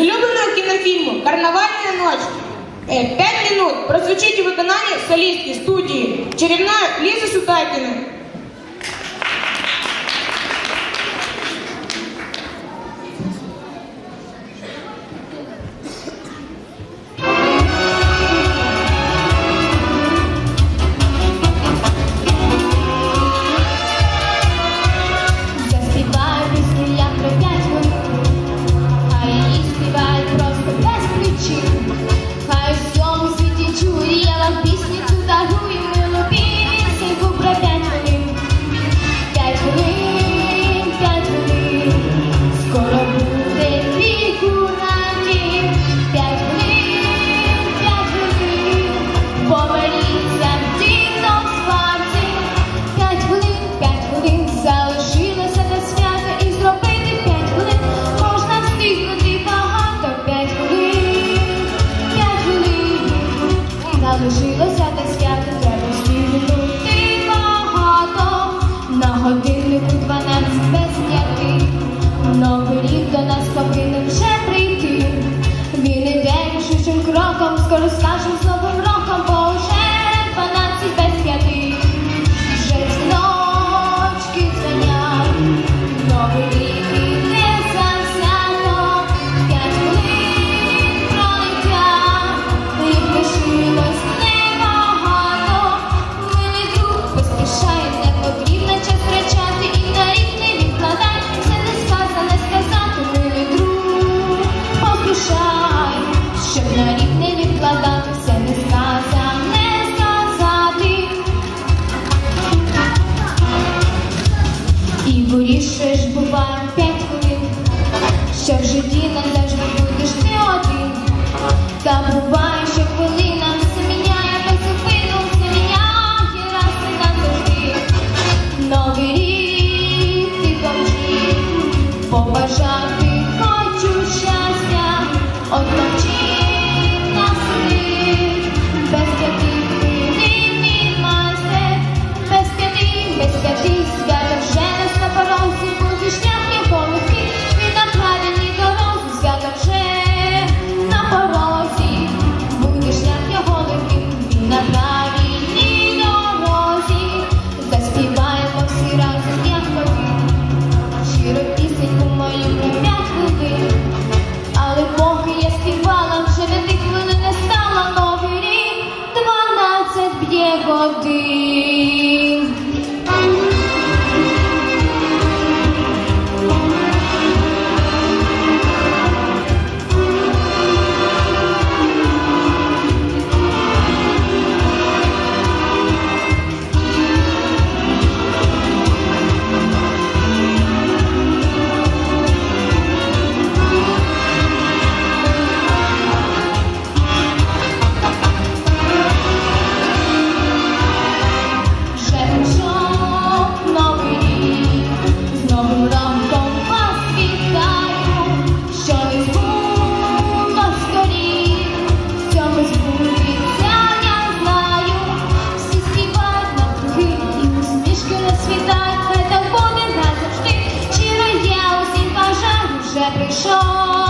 з улюбленого кінофільму Карнавальна ніч» е, 5 минут прозвучить у виконанні солістки студії Черівна Лиза Сутакіна. foram estágios що в житті нам of thee. 你说。